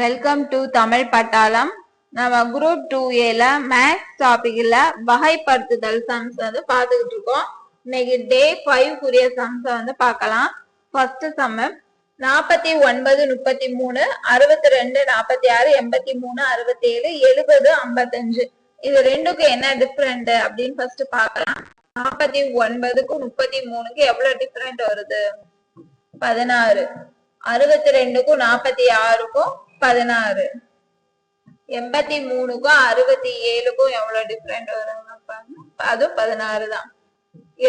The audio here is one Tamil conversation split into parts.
வெல்கம் டு தமிழ் பட்டாளம் நம்ம குரூப் டூ ஏல மேக்ஸ் டாபிக்ல வகைப்படுத்துதல் சம்ஸ் வந்து பார்த்துக்கிட்டு இருக்கோம். இன்னைக்கு டே ஃபைவ் குரிய சம்ஸ் வந்து பார்க்கலாம். ஃபர்ஸ்ட் சம் நாற்பத்தி ஒன்பது முப்பத்தி மூணு அறுபத்தி ரெண்டு நாற்பத்தி ஆறு எண்பத்தி மூணு அறுபத்தி ஏழு எழுபது ஐம்பத்தஞ்சு. இது ரெண்டுக்கும் என்ன டிஃப்ரெண்ட் அப்படின்னு ஃபர்ஸ்ட் பார்க்கலாம். நாற்பத்தி ஒன்பதுக்கும் முப்பத்தி மூணுக்கு எவ்வளவு டிஃப்ரெண்ட் வருது? பதினாறு. அறுபத்தி ரெண்டுக்கும் நாற்பத்தி ஆறுக்கும் பதினாறு. எண்பத்தி மூணுக்கும் அறுபத்தி ஏழுக்கும் எவ்வளவு டிஃப்ரெண்ட் வருங்க பாருங்க. அதுவும் பதினாறு தான்.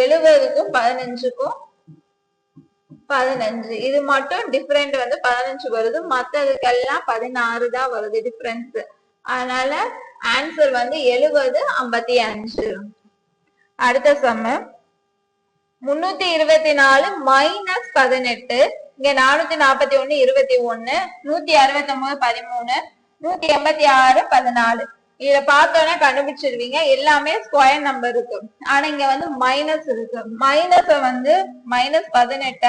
எழுபதுக்கும் பதினஞ்சுக்கும் பதினஞ்சு. இது மட்டும் டிஃப்ரெண்ட் வந்து பதினஞ்சு வருது. மத்ததுக்கெல்லாம் பதினாறு தான் வருது டிஃப்ரென்ஸ் அதனால ஆன்சர் வந்து எழுபது ஐம்பத்தி அஞ்சு. அடுத்த சம்ம முன்னூத்தி இருபத்தி நாலு மைனஸ் பதினெட்டு. இங்க நானூத்தி நாற்பத்தி ஒண்ணு இருபத்தி ஒண்ணு நூத்தி அறுபத்தி ஒன்பது பதிமூணு நூத்தி எண்பத்தி ஆறு பதினாலு. இத பார்த்தோன்னே கண்டுபிடிச்சிருவீங்க. எல்லாமே ஸ்கொயர் நம்பர் இருக்கு. ஆனா இங்க வந்து மைனஸ் இருக்கு. மைனஸ வந்து மைனஸ் பதினெட்ட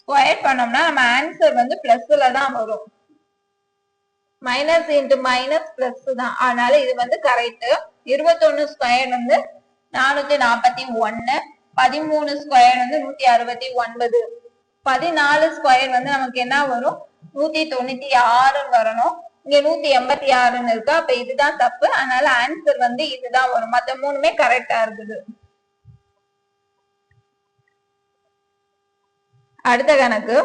ஸ்கொயர் பண்ணோம்னா நம்ம ஆன்சர் வந்து பிளஸ்ல தான் வரும். மைனஸ் இன்ட்டு மைனஸ் பிளஸ் தான். அதனால இது வந்து கரெக்ட் இருபத்தொன்னு ஸ்கொயர் வந்து நானூத்தி நாற்பத்தி ஒன்னு பதிமூணு ஸ்கொயர் வந்து நூத்தி அறுபத்தி ஒன்பது. பதினாலு ஸ்கொயர் வந்து நமக்கு என்ன வரும்? நூத்தி தொண்ணூத்தி ஆறுன்னு வரணும். இங்க நூத்தி எண்பத்தி ஆறுன்னு இருக்கு. அப்ப இதுதான் தப்பு. அதனால ஆன்சர் வந்து இதுதான் வரும். மத்த மூணுமே கரெக்டா இருக்குது. அடுத்த கணக்கு.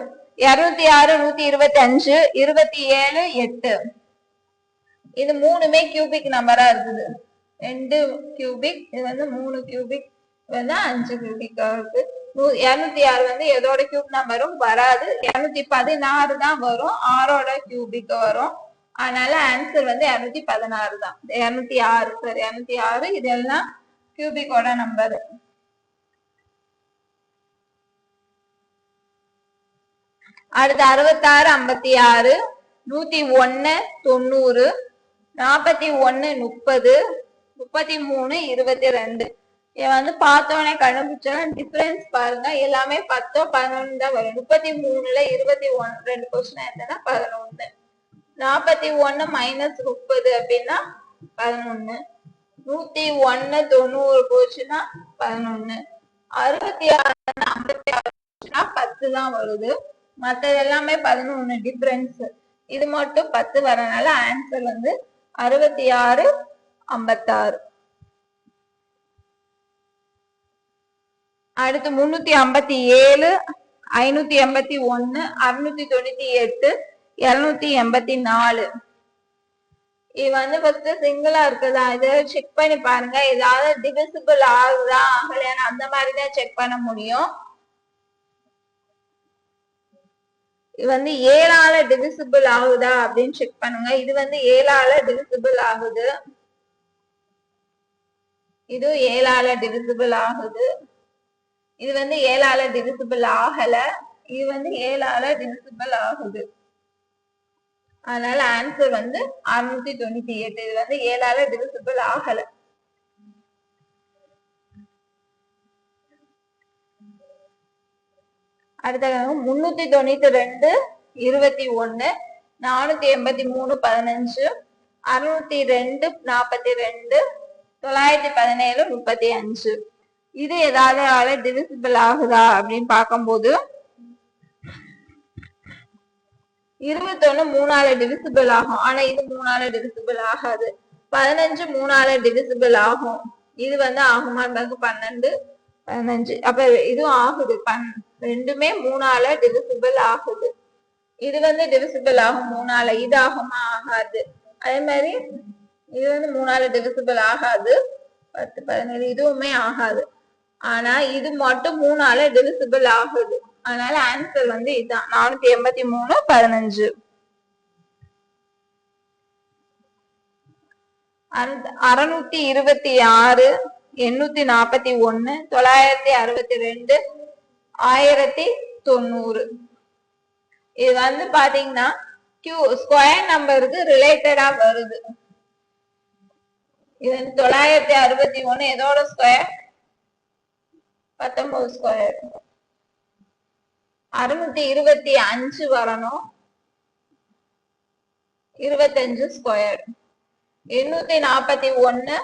இருநூத்தி ஆறு நூத்தி இருபத்தி அஞ்சு இருபத்தி ஏழு எட்டு. இது மூணுமே கியூபிக் நம்பரா இருக்குது. ரெண்டு கியூபிக் இது வந்து மூணு கியூபிக் இது வந்து அஞ்சு கியூபிக்கா இருக்கு இருநூத்தி ஆறு வந்து எதோட கியூப் நம்பரும் வராது. இருநூத்தி பதினாறு தான் வரும். ஆறோட கியூபிக் வரும். அதனால ஆன்சர் வந்து இருநூத்தி பதினாறு தான். இருநூத்தி ஆறு சார் இருநூத்தி ஆறு. இதெல்லாம் கியூபிக்கோட நம்பர் அடுத்து அறுபத்தாறு ஐம்பத்தி ஆறு நூத்தி ஒன்னு தொண்ணூறு நாற்பத்தி ஒன்னு முப்பது முப்பத்தி மூணு இருபத்தி ரெண்டு. வந்து பார்த்தோன்னே கண்டுபிடிச்சோன்னா டிஃபரன்ஸ் பாருங்க. எல்லாமே பத்தோ பதினொன்னு தான் வரும். முப்பத்தி மூணுல இருபத்தி ஒன் ரெண்டு கொஸ்டின் என்னன்னா பதினொன்னு. நாற்பத்தி ஒன்னு மைனஸ் முப்பது அப்படின்னா பதினொன்னு. நூத்தி ஒன்னு தொண்ணூறு போச்சுன்னா பதினொன்னு. அறுபத்தி ஆறு ஐம்பத்தி ஆறு போச்சுன்னா பத்து தான் வருது. மற்றது எல்லாமே பதினொன்னு டிஃபரன்ஸ் இது மட்டும் பத்து வரனால ஆன்சர் வந்து அறுபத்தி ஆறு ஐம்பத்தாறு. அடுத்து முன்னூத்தி ஐம்பத்தி ஏழு ஐநூத்தி எண்பத்தி ஒன்னு அறுநூத்தி தொண்ணூத்தி எட்டு இருநூத்தி எண்பத்தி நாலு. இது வந்து ஃபர்ஸ்ட் சிங்கிளா இருக்குதா. இதை செக் பண்ணி பாருங்க. ஏதாவது டிவிசிபிள் ஆகுதா ஆகலையான்னு அந்த மாதிரி தான் செக் பண்ண முடியும். இது வந்து ஏழால டிவிசிபிள் ஆகுதா அப்படின்னு செக் பண்ணுங்க. இது வந்து ஏழால டிவிசிபிள் ஆகுது. இது ஏழால டிவிசிபிள் ஆகுது. இது வந்து ஏழால டிவிசிபிள் ஆகல. இது வந்து ஏழால டிவிசிபிள் ஆகுது. அதனால ஆன்சர் வந்து அறுநூத்தி தொண்ணூத்தி எட்டு. இது வந்து ஏழால டிவிசிபிள் ஆகல. அடுத்த முன்னூத்தி தொண்ணூத்தி ரெண்டு இருபத்தி ஒண்ணு நானூத்தி எண்பத்தி மூணு பதினஞ்சு அறுநூத்தி ரெண்டு நாற்பத்தி ரெண்டு தொள்ளாயிரத்தி பதினேழு முப்பத்தி அஞ்சு. இது ஏதாவது டிவிசிபிள் ஆகுதா அப்படின்னு பார்க்கும்போது இருபத்தொன்னு மூணால டிவிசிபிள் ஆகும். ஆனா இது மூணால டிவிசிபிள் ஆகாது. பதினஞ்சு மூணால டிவிசிபிள் ஆகும். இது வந்து ஆகுமா இருந்தாங்க பன்னெண்டு பதினஞ்சு. அப்ப இதுவும் ஆகுது. பன் ரெண்டுமே மூணால டிவிசிபிள் ஆகுது. இது வந்து டிவிசிபிள் ஆகும் மூணால. இது ஆகுமா? ஆகாது. அதே மாதிரி இது வந்து மூணால டிவிசிபிள் ஆகாது. பத்து பதினேழு இதுவுமே ஆகாது. ஆனா இது மட்டும் மூணால டிவிசிபிள் ஆகுது. அதனால ஆன்சர் வந்து இதுதான் நானூத்தி எண்பத்தி மூணு பதினஞ்சு. அறுநூத்தி- இருபத்தி ஆறு எண்ணூத்தி நாற்பத்தி ஒண்ணு தொள்ளாயிரத்தி அறுபத்தி ரெண்டு ஆயிரத்தி தொண்ணூறு. இது வந்து பாத்தீங்கன்னா கியூ ஸ்கொயர் நம்பருக்கு ரிலேட்டடா வருது. இது தொள்ளாயிரத்தி அறுபத்தி ஒண்ணு எதோட ஸ்கொயர் பத்தொன்பது ஸ்கொயர் அறுநூத்தி இருபத்தி அஞ்சு வரணும். இருபத்தஞ்சு ஸ்கொயர் எண்ணூத்தி நாற்பத்தி ஒன்னு.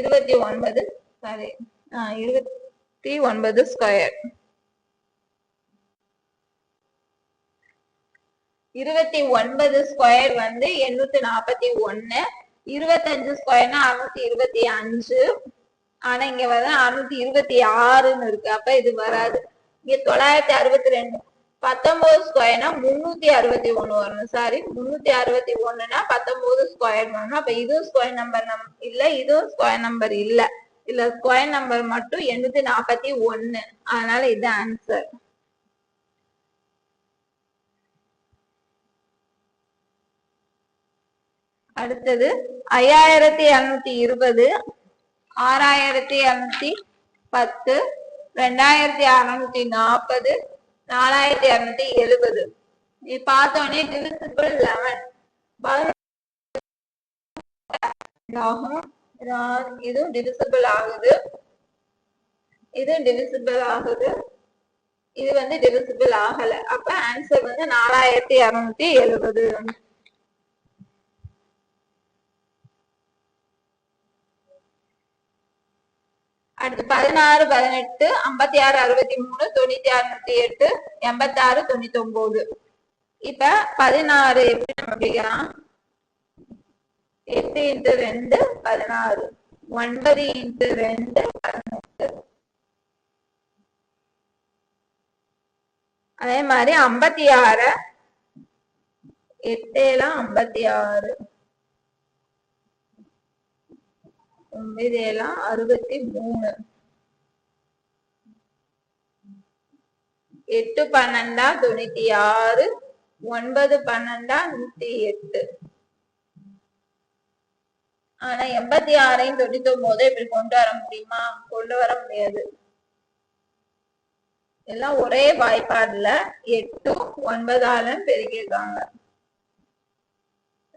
இருபத்தி ஒன்பது சாரி இருபத்தி ஒன்பது ஸ்கொயர் இருபத்தி ஒன்பது ஸ்கொயர் வந்து எண்ணூத்தி நாற்பத்தி ஒன்னு. இருபத்தஞ்சு ஸ்கொயர்னா அறுநூத்தி இருபத்தி அஞ்சு. ஆனா இங்க வந்து அறுநூத்தி இருபத்தி ஆறுன்னு இருக்கு. அப்ப இது வராது. இங்க தொள்ளாயிரத்தி அறுபத்தி ரெண்டு பத்தொன்பது ஸ்கொயர்னா முன்னூத்தி அறுபத்தி ஒண்ணு வரணும். சாரி முன்னூத்தி அறுபத்தி ஒண்ணுனா பத்தொன்பது ஸ்கொயர் வரணும். அப்ப இதுவும் ஸ்கொயர் நம்பர் நம் இல்ல இதுவும் ஸ்கொயர் நம்பர் இல்ல. இல்ல ஸ்கொயர் நம்பர் மட்டும் எண்ணூத்தி நாற்பத்தி ஒண்ணு. அதனால இது ஆன்சர் அடுத்தது ஐயாயிரத்தி இருநூத்தி இருபது. ஆறாயிரத்தி இரநூத்தி பத்து ரெண்டாயிரத்தி அறநூத்தி நாற்பது நாலாயிரத்தி இரநூத்தி எழுபது. இது பார்த்தோன்னே டிவிசிபிள் லெவன் ஆகும். இதுவும் டிவிசிபிள் ஆகுது. இது டிவிசிபிள் ஆகுது. இது வந்து டிவிசிபிள் ஆகல. அப்ப ஆன்சர் வந்து நாலாயிரத்தி இரநூத்தி எழுபது. அடுத்து பதினாறு பதினெட்டு ஐம்பத்தி ஆறு அறுபத்தி மூணு தொண்ணூத்தி அறுநூத்தி எட்டு எண்பத்தி ஆறு தொண்ணூத்தி ஒன்பது இப்ப பதினாறு எப்படி நம்ம பிடிக்கலாம் எட்டு இன்ட்டு ரெண்டு பதினாறு. ஒன்பது இன்ட்டு ரெண்டு பதினெட்டு. அதே மாதிரி ஐம்பத்தி ஆறு. எட்டேலாம் ஐம்பத்தி ஆறு. ஒன்பது அறுபத்தி மூணு. எட்டு பன்னெண்டா? தொண்ணூத்தி ஆறு. ஒன்பது பன்னெண்டா? நூத்தி எட்டு. ஆனா எண்பத்தி ஆறையும் தொண்ணூத்தி ஒன்பது இப்படி கொண்டு வர முடியுமா? கொண்டு வர முடியாது. எல்லாம் ஒரே வாய்ப்பாடுல எட்டும் ஒன்பதாலும் பெருக்கிருக்காங்க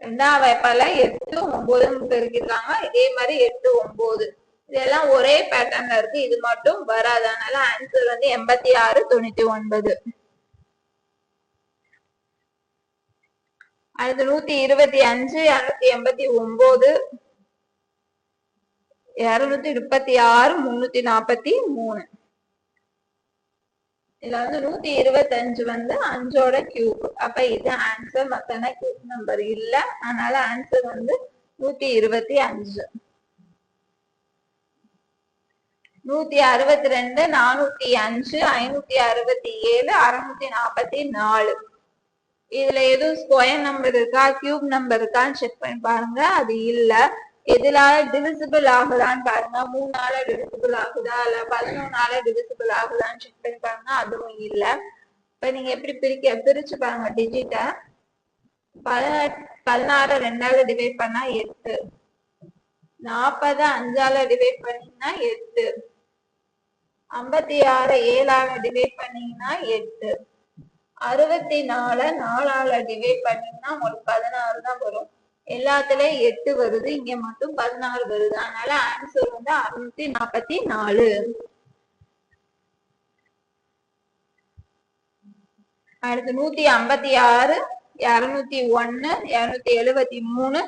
ரெண்டாம் வாய்ப்பால எட்டு ஒன்பதுன்னு பெருக்கிருக்காங்க இதே மாதிரி எட்டு ஒன்பது. இதெல்லாம் ஒரே பேட்டர்ன்ல இருக்கு. இது மட்டும் வராது. அதனால ஆன்சர் வந்து எண்பத்தி ஆறு தொண்ணூத்தி ஒன்பது. அடுத்து நூத்தி இருபத்தி அஞ்சு இருநூத்தி எண்பத்தி ஒன்பது இருநூத்தி முப்பத்தி ஆறு முன்னூத்தி நாற்பத்தி மூணு. இதுல வந்து நூத்தி இருபத்தஞ்சு வந்து அஞ்சோட கியூப் அப்ப இது ஆன்சர் மத்தன கியூப் நம்பர் இல்ல. அதனால ஆன்சர் வந்து நூத்தி இருபத்தி அஞ்சு. நூத்தி அறுபத்தி ரெண்டு நானூத்தி அஞ்சு ஐநூத்தி அறுபத்தி ஏழு அறுநூத்தி நாற்பத்தி நாலு. இதுல எதுவும் ஸ்கொயர் நம்பர் இருக்கா கியூப் நம்பர் இருக்கான்னு செக் பண்ணி பாருங்க. அது இல்ல. எதுலால டிவிசிபிள் ஆகுதான்னு பாருங்க. மூணால டிவிசிபிள் ஆகுதா? இல்ல பதினொன்னால டிவிசிபிள் ஆகுதான்னு செக் பண்ணி பாருங்க. அதுவும் இல்ல. இப்ப நீங்க எப்படி பிரிக்க பிரிச்சு பாருங்க டிஜிட்ட பதினெட்டு பதினாறு ரெண்டால டிவைட் பண்ணா எட்டு. நாற்பது அஞ்சால டிவைட் பண்ணீங்கன்னா எட்டு. ஐம்பத்தி ஆறு ஏழால டிவைட் பண்ணீங்கன்னா எட்டு. அறுபத்தி நாலு நாலால டிவைட் பண்ணீங்கன்னா உங்களுக்கு பதினாறு தான் வரும். எல்லாத்துலயும் எட்டு வருது இங்க மட்டும் பதினாறு வருது. அதனால ஆன்சர் வந்து அறுநூத்தி நாற்பத்தி நாலு. அடுத்து நூத்தி ஐம்பத்தி ஆறு இருநூத்தி ஒன்னு இருநூத்தி எழுபத்தி மூணு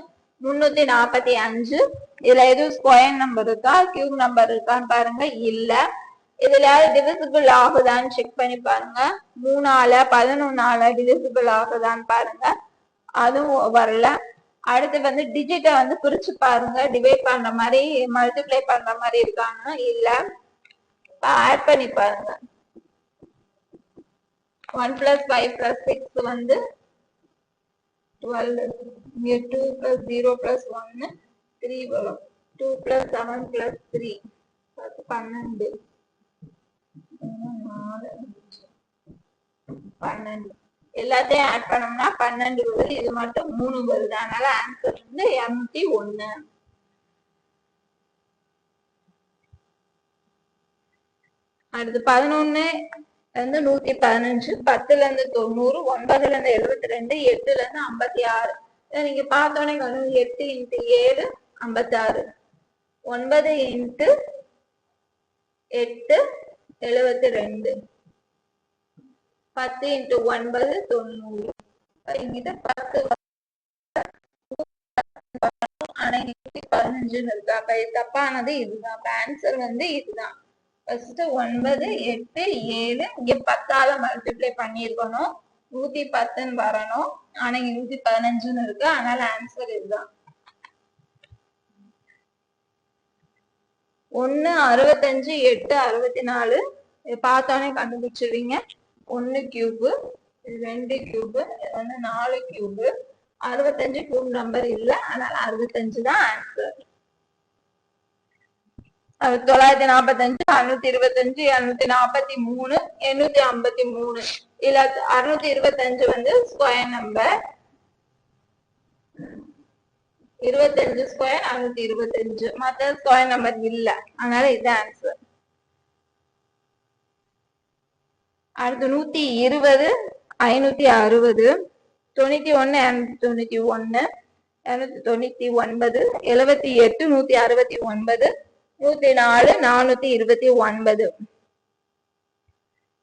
முன்னூத்தி நாற்பத்தி அஞ்சு. இதுல எதுவும் ஸ்கொயர் நம்பர் இருக்கா? கியூப் நம்பர் இருக்கான்னு பாருங்க. இல்ல. இதுல டிவிசிபிள் ஆகுதான்னு செக் பண்ணி பாருங்க. மூணால பதினொன்னால டிவிசிபிள் ஆகுதான்னு பாருங்க. அதுவும் வரல. அடுத்து வந்து டிஜிட்டை வந்து குறிச்சு பாருங்க. டிவைட் பண்ற மாதிரி மல்டிப்ளை பண்ற மாதிரி இருக்காங்க இல்ல. ஆட் பண்ணி பாருங்க. One plus five plus six வந்து டுவெல் இங்கே டூ பிளஸ் ஜீரோ பிளஸ் ஒன்னு த்ரீ வரும். Two plus seven plus three பத்து பன்னெண்டு. நாலு பன்னெண்டு. எல்லாத்தையும் ஆட் பண்ணோம்னா பன்னெண்டு வருது இது மட்டும் மூணு வருது அதனால ஆன்சர் வந்து எம்டி ஒண்ணு. அடுத்து பதினொன்னு இருந்து நூத்தி பதினஞ்சு பத்துல இருந்து தொண்ணூறு ஒன்பதுல இருந்து எழுபத்தி ரெண்டு எட்டுல இருந்து ஐம்பத்தி ஆறு. நீங்க பார்த்தோன்னே வந்து எட்டு இன்ட்டு ஏழு ஐம்பத்தி ஆறு. ஒன்பது இன்ட்டு எட்டு எழுபத்தி ரெண்டு பத்து இன்ட்டு ஒன்பது தொண்ணூறு. இங்கிட்ட பத்து ஆனா நூத்தி பதினஞ்சுன்னு இருக்கு அப்ப தப்பானது இதுதான். அப்ப ஆன்சர் வந்து இதுதான். ஃபர்ஸ்ட் ஒன்பது எட்டு ஏழு இங்க பத்தால மல்டிப்ளை பண்ணிருக்கணும் நூத்தி பத்துன்னு வரணும். ஆனா இங்க நூத்தி பதினஞ்சுன்னு இருக்கு. அதனால ஆன்சர் இதுதான். ஒன்னு அறுபத்தஞ்சு எட்டு அறுபத்தி நாலு. இது பார்த்தோன்னே கண்டுபிடிச்சிருவீங்க ஒன்னு கியூபு ரெண்டு கியூபு இது வந்து நாலு கியூபு அறுபத்தஞ்சு கியூப் நம்பர் இல்ல அதனால அறுபத்தஞ்சு தான் ஆன்சர் தொள்ளாயிரத்தி நாற்பத்தஞ்சு அறுநூத்தி இருபத்தஞ்சு இருநூத்தி நாற்பத்தி மூணு எண்ணூத்தி ஐம்பத்தி மூணு இல்ல அறுநூத்தி இருபத்தஞ்சு வந்து ஸ்கொயர் நம்பர் இருபத்தஞ்சு ஸ்கொயர் அறுநூத்தி இருபத்தஞ்சு. மத்த ஸ்கொயர் நம்பர் இல்ல. அதனால இது ஆன்சர் அடுத்து நூத்தி இருபது ஐநூத்தி அறுபது தொண்ணூத்தி ஒண்ணு இரநூத்தி தொண்ணூத்தி ஒன்னு இருநூத்தி தொண்ணூத்தி ஒன்பது எழுபத்தி எட்டு நூத்தி அறுபத்தி ஒன்பது நூத்தி நாலு நானூத்தி இருபத்தி ஒன்பது.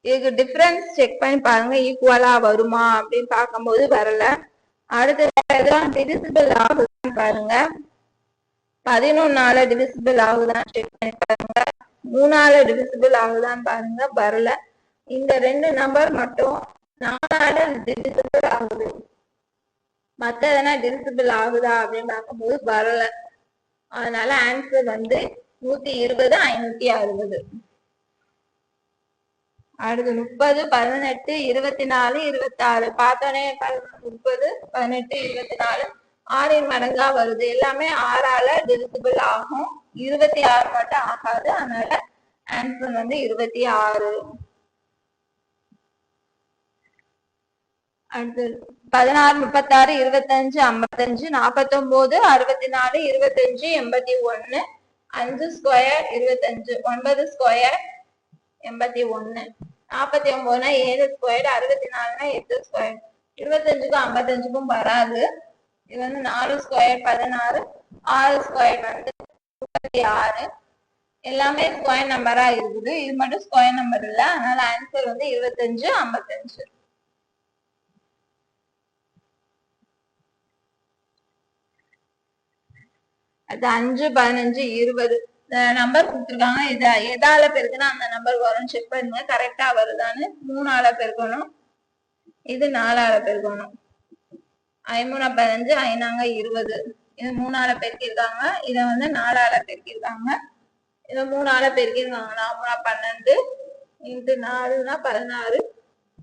இதுக்கு டிஃபரன்ஸ் செக் பண்ணி பாருங்க ஈக்குவலா வருமா அப்படின்னு பார்க்கும்போது வரல. அடுத்து டிவிசிபிள் ஆகுதுன்னு பாருங்க. பதினொன்னால டிவிசிபிள் ஆகுதான்னு செக் பண்ணி பாருங்க. மூணால டிவிசிபிள் ஆகுதான்னு பாருங்க வரல. இந்த ரெண்டு நம்பர் மட்டும் நாலால டிவிசிபிள் ஆகுது. மத்த எதனா டிவிசிபிள் ஆகுதா அப்படின்னு பார்க்கும்போது வரல. அதனால ஆன்சர் வந்து நூத்தி இருபது ஐநூத்தி அறுபது. அடுத்து முப்பது பதினெட்டு இருபத்தி நாலு இருபத்தி ஆறு பார்த்தோன்னே முப்பது பதினெட்டு இருபத்தி நாலு ஆறின் மடங்கா வருது. எல்லாமே ஆறால டிவிசிபிள் ஆகும். இருபத்தி ஆறு மட்டும் ஆகாது. அதனால ஆன்சர் வந்து இருபத்தி ஆறு. அடுத்து பதினாறு முப்பத்தாறு இருபத்தஞ்சு ஐம்பத்தஞ்சு நாற்பத்தொம்போது அறுபத்தி நாலு இருபத்தஞ்சு எண்பத்தி ஒன்னு அஞ்சு ஸ்கொயர் இருபத்தஞ்சு ஒன்பது ஸ்கொயர் எண்பத்தி ஒன்னு நாற்பத்தி ஒன்பதுனா ஏழு ஸ்கொயர் அறுபத்தி நாலுனா எட்டு ஸ்கொயர் இருபத்தஞ்சுக்கும் ஐம்பத்தஞ்சுக்கும் வராது. இது வந்து நாலு ஸ்கொயர் பதினாறு ஆறு ஸ்கொயர் வந்து முப்பத்தி ஆறு. எல்லாமே ஸ்கொயர் நம்பரா இருக்குது. இது மட்டும் ஸ்கொயர் நம்பர் இல்லை. அதனால ஆன்சர் வந்து இருபத்தஞ்சு ஐம்பத்தஞ்சு. அது அஞ்சு பதினஞ்சு இருபது நம்பர் கொடுத்துருக்காங்க. இது எதால பெருக்குன்னா அந்த நம்பர் வரும். செக் பண்ணுங்க. கரெக்டா வருதான்னு மூணால பெருக்கணும். இது நாலால பெருக்கணும். ஐமூணா பதினஞ்சு ஐநாங்க இருபது. இது மூணால பெருக்கிருக்காங்க இதை வந்து நாலால பெருக்கிருக்காங்க இதை மூணால பெருக்கிருக்காங்க நாமூணா பன்னெண்டு இன்ட்டு நாலுனா பதினாறு.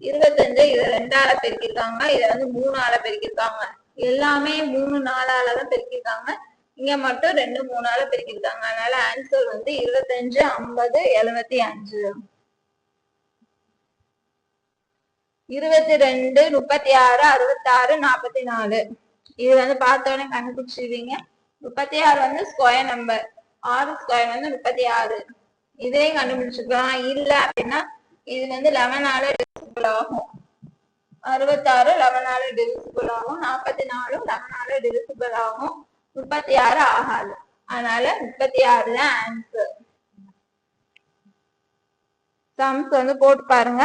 இருபத்தஞ்சு இதை ரெண்டால பெருக்கிருக்காங்க இதை வந்து மூணால பெருக்கிருக்காங்க எல்லாமே மூணு நாலால தான் பெருக்கிருக்காங்க இங்க மட்டும் ரெண்டு மூணால பிரிக்கிருக்காங்க அதனால ஆன்சர் வந்து இருபத்தஞ்சு ஐம்பது எழுபத்தி அஞ்சு. இருபத்தி ரெண்டு முப்பத்தி ஆறு அறுபத்தி ஆறு நாற்பத்தி நாலு இது வந்து பார்த்தோன்னே கண்டுபிடிச்சிருவீங்க. முப்பத்தி ஆறு வந்து ஸ்கொயர் நம்பர் ஆறு ஸ்கொயர் வந்து முப்பத்தி ஆறு இதையும் கண்டுபிடிச்சிக்கலாம். இல்ல அப்படின்னா இது வந்து லெவனால டிவிசிபிள் ஆகும். அறுபத்தாறு லெவனால டிவிசிபிள் ஆகும். நாற்பத்தி நாலு லெவனால டிவிசிபிள் ஆகும். முப்பத்தி ஆறு ஆகாது. அதனால முப்பத்தி ஆறு தான் ஆன்சர் சம்ஸ் வந்து போட்டு பாருங்க.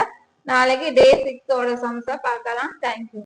நாளைக்கு டே சிக்ஸோட சம்ஸை பார்க்கலாம். தேங்க்யூ